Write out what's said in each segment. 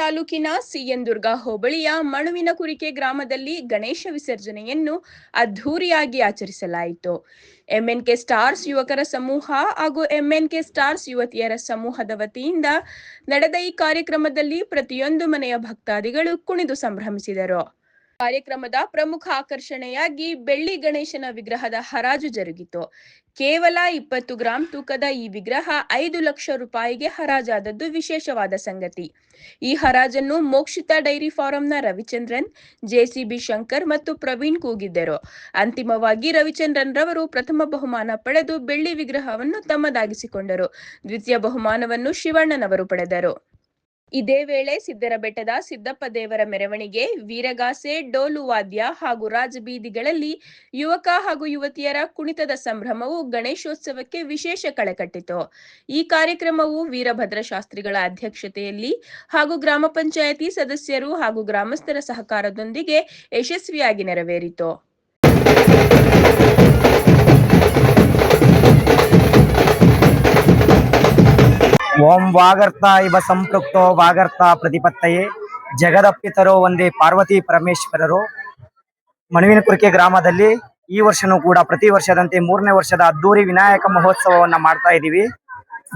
ತಾಲೂಕಿನ ಸಿಎನ್ ದುರ್ಗಾ ಹೋಬಳಿಯ ಮಣುವಿನ ಕುರಿಕೆ ಗ್ರಾಮದಲ್ಲಿ ಗಣೇಶ ವಿಸರ್ಜನೆಯನ್ನು ಅದ್ಧೂರಿಯಾಗಿ ಆಚರಿಸಲಾಯಿತು. ಎಂಎನ್ಕೆ ಸ್ಟಾರ್ಸ್ ಯುವಕರ ಸಮೂಹ ಹಾಗೂ ಎಂಎನ್ಕೆ ಸ್ಟಾರ್ಸ್ ಯುವತಿಯರ ಸಮೂಹದ ವತಿಯಿಂದ ನಡೆದ ಈ ಕಾರ್ಯಕ್ರಮದಲ್ಲಿ ಪ್ರತಿಯೊಂದು ಮನೆಯ ಭಕ್ತಾದಿಗಳು ಕುಣಿದು ಸಂಭ್ರಮಿಸಿದರು. ಕಾರ್ಯಕ್ರಮದ ಪ್ರಮುಖ ಆಕರ್ಷಣೆಯಾಗಿ ಬೆಳ್ಳಿ ಗಣೇಶನ ವಿಗ್ರಹದ ಹರಾಜು ಜರುಗಿತು. ಕೇವಲ ಇಪ್ಪತ್ತು ಗ್ರಾಂ ತೂಕದ ಈ ವಿಗ್ರಹ ಐದು ಲಕ್ಷ ರೂಪಾಯಿಗೆ ಹರಾಜಾದದ್ದು ವಿಶೇಷವಾದ ಸಂಗತಿ. ಈ ಹರಾಜನ್ನು ಮೋಕ್ಷಿತ ಡೈರಿ ಫಾರಂನ ರವಿಚಂದ್ರನ್ ಜೆಸಿಬಿ ಶಂಕರ್ ಮತ್ತು ಪ್ರವೀಣ್ ಕೂಗಿದ್ದರು. ಅಂತಿಮವಾಗಿ ರವಿಚಂದ್ರನ್ ರವರು ಪ್ರಥಮ ಬಹುಮಾನ ಪಡೆದು ಬೆಳ್ಳಿ ವಿಗ್ರಹವನ್ನು ತಮ್ಮದಾಗಿಸಿಕೊಂಡರು. ದ್ವಿತೀಯ ಬಹುಮಾನವನ್ನು ಶಿವಣ್ಣನವರು ಪಡೆದರು. ಇದೇ ವೇಳೆ ಸಿದ್ದರ ಬೆಟ್ಟದ ಸಿದ್ದಪ್ಪ ದೇವರ ಮೆರವಣಿಗೆ, ವೀರಗಾಸೆ, ಡೋಲು ವಾದ್ಯ ಹಾಗೂ ರಾಜಬೀದಿಗಳಲ್ಲಿ ಯುವಕ ಹಾಗೂ ಯುವತಿಯರ ಕುಣಿತದ ಸಂಭ್ರಮವು ಗಣೇಶೋತ್ಸವಕ್ಕೆ ವಿಶೇಷ ಕಳೆಕಟ್ಟಿತು. ಈ ಕಾರ್ಯಕ್ರಮವು ವೀರಭದ್ರ ಶಾಸ್ತ್ರಿಗಳ ಅಧ್ಯಕ್ಷತೆಯಲ್ಲಿ ಹಾಗೂ ಗ್ರಾಮ ಪಂಚಾಯತಿ ಸದಸ್ಯರು ಹಾಗೂ ಗ್ರಾಮಸ್ಥರ ಸಹಕಾರದೊಂದಿಗೆ ಯಶಸ್ವಿಯಾಗಿ ನೆರವೇರಿತು. ಓಂ ವಾಗರ್ತ ಇವ ಸಂಪೃಕ್ತೋ ವಾಗರ್ತ ಪ್ರತಿಪತ್ತಯೇ. ಜಗದಪ್ಪಿತರೋ ಒಂದೇ ಪಾರ್ವತಿ ಪರಮೇಶ್ವರರು. ಮಣುವಿನ ಕುರಿಕೆ ಗ್ರಾಮದಲ್ಲಿ ಈ ವರ್ಷನೂ ಕೂಡ ಪ್ರತಿ ವರ್ಷದಂತೆ ಮೂರನೇ ವರ್ಷದ ಅದ್ದೂರಿ ವಿನಾಯಕ ಮಹೋತ್ಸವವನ್ನು ಮಾಡ್ತಾ ಇದ್ದೀವಿ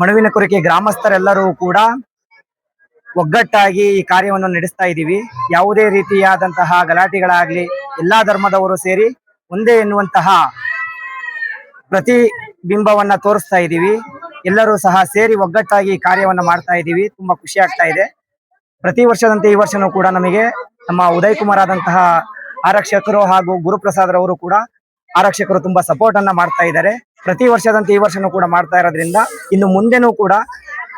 ಮಣುವಿನ ಕುರಿಕೆ ಗ್ರಾಮಸ್ಥರೆಲ್ಲರೂ ಕೂಡ ಒಗ್ಗಟ್ಟಾಗಿ ಈ ಕಾರ್ಯವನ್ನು ನಡೆಸ್ತಾ ಇದ್ದೀವಿ ಯಾವುದೇ ರೀತಿಯಾದಂತಹ ಗಲಾಟೆಗಳಾಗ್ಲಿ, ಎಲ್ಲಾ ಧರ್ಮದವರು ಸೇರಿ ಒಂದೇ ಎನ್ನುವಂತಹ ಪ್ರತಿಬಿಂಬವನ್ನ ತೋರಿಸ್ತಾ ಇದ್ದೀವಿ ಎಲ್ಲರೂ ಸಹ ಸೇರಿ ಒಗ್ಗಟ್ಟಾಗಿ ಕಾರ್ಯವನ್ನ ಮಾಡ್ತಾ ಇದ್ದೀವಿ. ತುಂಬಾ ಖುಷಿ ಆಗ್ತಾ ಇದೆ. ಪ್ರತಿ ವರ್ಷದಂತೆ ಈ ವರ್ಷನೂ ಕೂಡ ನಮಗೆ ನಮ್ಮ ಉದಯ್ ಕುಮಾರ್ ಆದಂತಹ ಆರಕ್ಷಕರು ಹಾಗೂ ಗುರುಪ್ರಸಾದ್ ಕೂಡ ಆರಕ್ಷಕರು ತುಂಬಾ ಸಪೋರ್ಟ್ ಅನ್ನ ಮಾಡ್ತಾ ಇದ್ದಾರೆ. ಪ್ರತಿ ವರ್ಷದಂತೆ ಈ ವರ್ಷನೂ ಕೂಡ ಮಾಡ್ತಾ ಇರೋದ್ರಿಂದ ಇನ್ನು ಮುಂದೆನೂ ಕೂಡ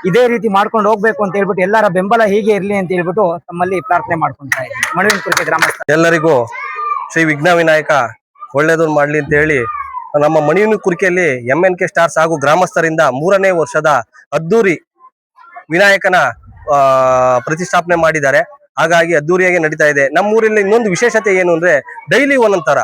ಇದೇ ರೀತಿ ಮಾಡ್ಕೊಂಡು ಹೋಗ್ಬೇಕು ಅಂತ ಹೇಳ್ಬಿಟ್ಟು ಎಲ್ಲರ ಬೆಂಬಲ ಹೀಗೆ ಇರಲಿ ಅಂತ ಹೇಳ್ಬಿಟ್ಟು ತಮ್ಮಲ್ಲಿ ಪ್ರಾರ್ಥನೆ ಮಾಡ್ಕೊಂತಾ ಇದ್ದೀನಿ. ಮಣವಿನ ಕುರಿತು ಗ್ರಾಮಸ್ಥ ಎಲ್ಲರಿಗೂ ಶ್ರೀ ವಿಘ್ನ ವಿನಾಯಕ ಒಳ್ಳೇದನ್ನು ಮಾಡ್ಲಿ ಅಂತ ಹೇಳಿ ನಮ್ಮ ಮಣಿಯನ ಕುರಿಕೆಯಲ್ಲಿ ಎಂ ಎನ್ ಕೆ ಸ್ಟಾರ್ಸ್ ಹಾಗೂ ಗ್ರಾಮಸ್ಥರಿಂದ ಮೂರನೇ ವರ್ಷದ ಅದ್ದೂರಿ ವಿನಾಯಕನ ಪ್ರತಿಷ್ಠಾಪನೆ ಮಾಡಿದ್ದಾರೆ. ಹಾಗಾಗಿ ಅದ್ದೂರಿಯಾಗಿ ನಡೀತಾ ಇದೆ. ನಮ್ಮೂರಲ್ಲಿ ಇನ್ನೊಂದು ವಿಶೇಷತೆ ಏನು ಅಂದ್ರೆ ಡೈಲಿ ಒಂದೊಂಥರ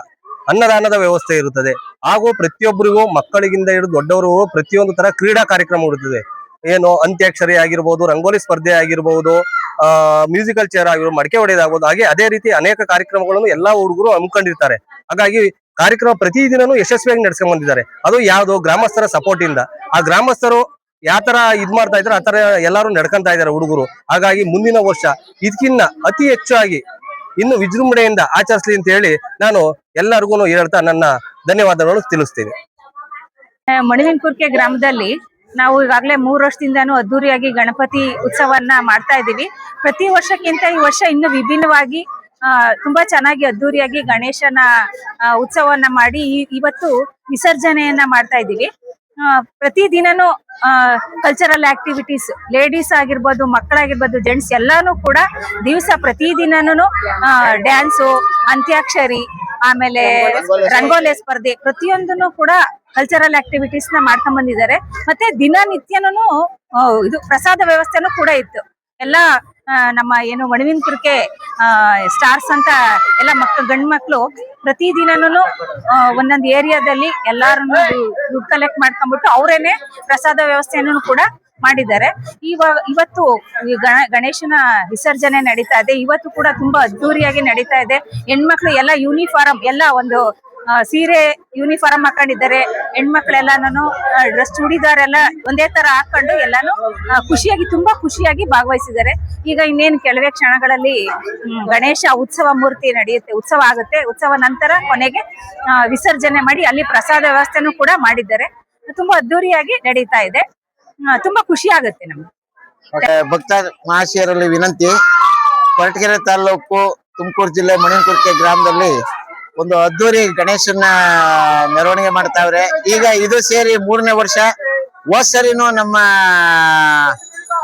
ಅನ್ನದಾನದ ವ್ಯವಸ್ಥೆ ಇರುತ್ತದೆ. ಹಾಗೂ ಪ್ರತಿಯೊಬ್ಬರಿಗೂ ಮಕ್ಕಳಿಗಿಂದ ಹಿಡಿದು ದೊಡ್ಡವರು ಪ್ರತಿಯೊಂದು ತರ ಕ್ರೀಡಾ ಕಾರ್ಯಕ್ರಮ ಇರುತ್ತದೆ. ಏನು ಅಂತ್ಯಾಕ್ಷರಿ ಆಗಿರ್ಬೋದು, ರಂಗೋಲಿ ಸ್ಪರ್ಧೆ ಆಗಿರ್ಬೋದು, ಆ, ಮ್ಯೂಸಿಕಲ್ ಚೇರ್ ಆಗಿರ್ಬೋದು, ಮಡಿಕೆ ಹೊಡೆಯದಾಗ್ಬೋದು ಹಾಗೆ ಅದೇ ರೀತಿ ಅನೇಕ ಕಾರ್ಯಕ್ರಮಗಳನ್ನು ಎಲ್ಲಾ ಹುಡುಗರು ಹಮ್ಮಿಕೊಂಡಿರ್ತಾರೆ. ಹಾಗಾಗಿ ಕಾರ್ಯಕ್ರಮ ಪ್ರತಿದಿನನೂ ಯಶಸ್ವಿಯಾಗಿ ನಡೆಸ್ಕೊಂಡ್ ಬಂದಿದ್ದಾರೆ ಅದು ಯಾವುದು ಗ್ರಾಮಸ್ಥರ ಸಪೋರ್ಟ್ ಇಂದ. ಆ ಗ್ರಾಮಸ್ಥರು ಯಾವ ತರ ಇದ್ ಮಾಡ್ತಾ ಇದ್ರೆ ಆ ತರ ಎಲ್ಲಾರು ನಡ್ಕೊಂತ ಇದಾರೆ ಹುಡುಗರು. ಹಾಗಾಗಿ ಮುಂದಿನ ವರ್ಷ ಇದಕ್ಕಿನ್ನ ಅತಿ ಹೆಚ್ಚಾಗಿ ಇನ್ನು ವಿಜೃಂಭಣೆಯಿಂದ ಆಚರಿಸ್ಲಿ ಅಂತ ಹೇಳಿ ನಾನು ಎಲ್ಲರಿಗೂ ಹೇಳ್ತಾ ನನ್ನ ಧನ್ಯವಾದಗಳನ್ನು ತಿಳಿಸ್ತೀನಿ. ಮಣವಿನಕುರ್ಕೆ ಗ್ರಾಮದಲ್ಲಿ ನಾವು ಈಗಾಗಲೇ ಮೂರು ವರ್ಷದಿಂದಾನು ಅದ್ದೂರಿಯಾಗಿ ಗಣಪತಿ ಉತ್ಸವನ್ನ ಮಾಡ್ತಾ ಇದ್ದೀವಿ. ಪ್ರತಿ ವರ್ಷಕ್ಕಿಂತ ಈ ವರ್ಷ ಇನ್ನು ವಿಭಿನ್ನವಾಗಿ ತುಂಬಾ ಚೆನ್ನಾಗಿ ಅದ್ದೂರಿಯಾಗಿ ಗಣೇಶನ ಉತ್ಸವವನ್ನ ಮಾಡಿ ಇವತ್ತು ವಿಸರ್ಜನೆಯನ್ನ ಮಾಡ್ತಾ ಇದ್ದೀವಿ. ಪ್ರತಿ ದಿನನೂ ಕಲ್ಚರಲ್ ಆಕ್ಟಿವಿಟೀಸ್ ಲೇಡೀಸ್ ಆಗಿರ್ಬೋದು, ಮಕ್ಕಳಾಗಿರ್ಬೋದು ಜೆಂಟ್ಸ್ ಎಲ್ಲಾನು ಕೂಡ ದಿವಸ ಪ್ರತಿ ದಿನನೂ ಡ್ಯಾನ್ಸು ಅಂತ್ಯಾಕ್ಷರಿ, ಆಮೇಲೆ ರಂಗೋಲಿ ಸ್ಪರ್ಧೆ ಪ್ರತಿಯೊಂದನ್ನು ಕೂಡ ಕಲ್ಚರಲ್ ಆಕ್ಟಿವಿಟೀಸ್ನ ಮಾಡ್ಕೊಂಡ್ ಬಂದಿದ್ದಾರೆ. ಮತ್ತೆ ದಿನನಿತ್ಯನೂ ಇದು ಪ್ರಸಾದ ವ್ಯವಸ್ಥೆನೂ ಕೂಡ ಇತ್ತು. ಎಲ್ಲ ನಮ್ಮ ಏನು ಮಣವಿನ ಕುರ್ಕೆ ಸ್ಟಾರ್ಸ್ ಅಂತ ಎಲ್ಲ ಮಕ್ಕಳು ಗಂಡು ಮಕ್ಕಳು ಪ್ರತಿ ದಿನನೂ ಒಂದೊಂದು ಏರಿಯಾದಲ್ಲಿ ಎಲ್ಲಾರನ್ನು ದುಡ್ಡು ಕಲೆಕ್ಟ್ ಮಾಡ್ಕೊಂಡ್ಬಿಟ್ಟು ಅವರೇನೆ ಪ್ರಸಾದ ವ್ಯವಸ್ಥೆಯನ್ನು ಕೂಡ ಮಾಡಿದ್ದಾರೆ. ಇವ, ಇವತ್ತು ಗಣೇಶನ ವಿಸರ್ಜನೆ ನಡೀತಾ ಇದೆ. ಇವತ್ತು ಕೂಡ ತುಂಬಾ ಅದ್ದೂರಿಯಾಗಿ ನಡೀತಾ ಇದೆ. ಹೆಣ್ಮಕ್ಳು ಎಲ್ಲ ಯೂನಿಫಾರ್ಮ್ ಎಲ್ಲ ಒಂದು ಸೀರೆ ಯೂನಿಫಾರ್ಮ್ ಹಾಕೊಂಡಿದ್ದಾರೆ. ಹೆಣ್ಮಕ್ಳೆಲ್ಲಾನು ಡ್ರೆಸ್ ಚೂಡಿದಾರ್ ಎಲ್ಲ ಒಂದೇ ತರ ಹಾಕೊಂಡು ಎಲ್ಲಾನು ಖುಷಿಯಾಗಿ, ತುಂಬಾ ಖುಷಿಯಾಗಿ ಭಾಗವಹಿಸಿದ್ದಾರೆ. ಈಗ ಇನ್ನೇನು ಕೆಲವೇ ಕ್ಷಣಗಳಲ್ಲಿ ಗಣೇಶ ಉತ್ಸವ ಮೂರ್ತಿ ನಡೆಯುತ್ತೆ. ಉತ್ಸವ ಆಗುತ್ತೆ. ಉತ್ಸವ ನಂತರ ಕೊನೆಗೆ ವಿಸರ್ಜನೆ ಮಾಡಿ ಅಲ್ಲಿ ಪ್ರಸಾದ ವ್ಯವಸ್ಥೆನೂ ಕೂಡ ಮಾಡಿದ್ದಾರೆ. ತುಂಬಾ ಅದ್ದೂರಿಯಾಗಿ ನಡೀತಾ ಇದೆ. ತುಂಬಾ ಖುಷಿ ಆಗುತ್ತೆ ನಮ್ಗೆ. ಭಕ್ತ ಮಹಾಶಯರಲ್ಲಿ ವಿನಂತಿ, ಕೊರಟಗೆರೆ ತಾಲೂಕು ತುಮಕೂರು ಜಿಲ್ಲೆ ಮಣಿಕುರ್ಕೆ ಗ್ರಾಮದಲ್ಲಿ ಒಂದು ಅದ್ದೂರಿ ಗಣೇಶನ ಮೆರವಣಿಗೆ ಮಾಡ್ತಾವ್ರೆ. ಈಗ ಇದು ಸೇರಿ ಮೂರನೇ ವರ್ಷ. ಹೋದ್ ಸರಿನೂ ನಮ್ಮ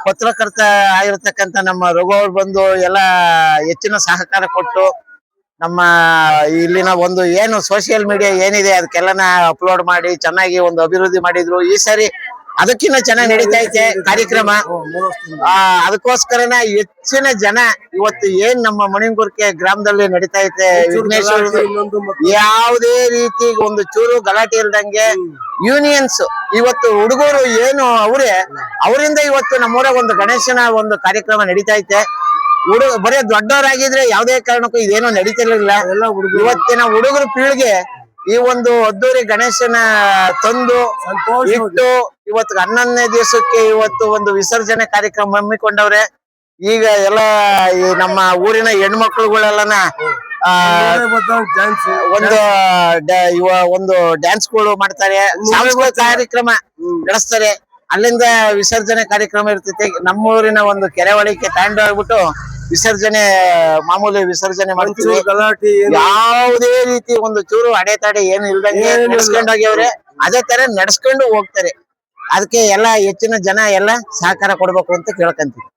ಪತ್ರಕರ್ತ ಆಗಿರ್ತಕ್ಕಂಥ ನಮ್ಮ ರಘು ಅವ್ರು ಬಂದು ಎಲ್ಲ ಹೆಚ್ಚಿನ ಸಹಕಾರ ಕೊಟ್ಟು ನಮ್ಮ ಇಲ್ಲಿನ ಒಂದು ಏನು ಸೋಷಿಯಲ್ ಮೀಡಿಯಾ ಏನಿದೆ ಅದಕ್ಕೆಲ್ಲನ ಅಪ್ಲೋಡ್ ಮಾಡಿ ಚೆನ್ನಾಗಿ ಒಂದು ಅಭಿವೃದ್ಧಿ ಮಾಡಿದ್ರು. ಈ ಸರಿ ಅದಕ್ಕಿಂತ ಚೆನ್ನಾಗಿ ನಡೀತಾ ಐತೆ ಕಾರ್ಯಕ್ರಮ ಆ ಅದಕ್ಕೋಸ್ಕರನ ಹೆಚ್ಚಿನ ಜನ ಇವತ್ತು ಏನ್ ನಮ್ಮ ಮಣಿಂಗುರ್ಕೆ ಗ್ರಾಮದಲ್ಲಿ ನಡೀತಾ ಐತೆ ವಿಘ್ನೇಶ್ವರ ಯಾವುದೇ ರೀತಿ ಒಂದು ಚೂರು ಗಲಾಟೆ ಇಲ್ದಂಗೆ ಯೂನಿಯನ್ಸ್. ಇವತ್ತು ಹುಡುಗರು ಏನು ಅವರೇ ಅವರಿಂದ ಇವತ್ತು ನಮ್ಮೂರಾಗ ಒಂದು ಗಣೇಶನ ಒಂದು ಕಾರ್ಯಕ್ರಮ ನಡೀತಾ ಐತೆ ಹುಡುಗ ಬರೀ ದೊಡ್ಡವರಾಗಿದ್ರೆ ಯಾವುದೇ ಕಾರಣಕ್ಕೂ ಇದೇನೋ ನಡೀತಿರ್ಲಿಲ್ಲ. ಇವತ್ತಿನ ಹುಡುಗರು ಪೀಳಿಗೆ ಈ ಒಂದು ಅದ್ದೂರಿ ಗಣೇಶನ ತಂದು ಇಟ್ಟು ಇವತ್ತು ಹನ್ನೊಂದನೇ ದಿವಸಕ್ಕೆ ಇವತ್ತು ಒಂದು ವಿಸರ್ಜನೆ ಕಾರ್ಯಕ್ರಮ ಹಮ್ಮಿಕೊಂಡವ್ರೆ. ಈಗ ಎಲ್ಲ ಈ ನಮ್ಮ ಊರಿನ ಹೆಣ್ಮಕ್ಳುಗಳೆಲ್ಲನ ಆ ಒಂದು ಇವ ಒಂದು ಡ್ಯಾನ್ಸ್ಗಳು ಮಾಡ್ತಾರೆ. ಸಾಂಸ್ಕೃತಿಕ ಕಾರ್ಯಕ್ರಮ ನಡೆಸ್ತಾರೆ. ಅಲ್ಲಿಂದ ವಿಸರ್ಜನೆ ಕಾರ್ಯಕ್ರಮ ಇರ್ತೈತಿ. ನಮ್ಮೂರಿನ ಒಂದು ಕೆರೆವಳಿಕೆ ತಾಂಡ ಹೋಗ್ಬಿಟ್ಟು ವಿಸರ್ಜನೆ ಮಾಮೂಲಿ ವಿಸರ್ಜನೆ ಮಾಡ್ತೀವಿ. ಯಾವುದೇ ರೀತಿ ಒಂದು ಚೂರು ಅಡೆತಡೆ ಏನು ಇಲ್ದಂಗೆ ನಡ್ಸ್ಕೊಂಡು ಹೋಗ್ಯವ್ರೆ. ಅದೇ ತರ ನಡ್ಸ್ಕೊಂಡು ಹೋಗ್ತಾರೆ. ಅದಕ್ಕೆ ಎಲ್ಲ ಹೆಚ್ಚಿನ ಜನ ಎಲ್ಲ ಸಹಕಾರ ಕೊಡ್ಬೇಕು ಅಂತ ಕೇಳ್ಕಂತೀವಿ.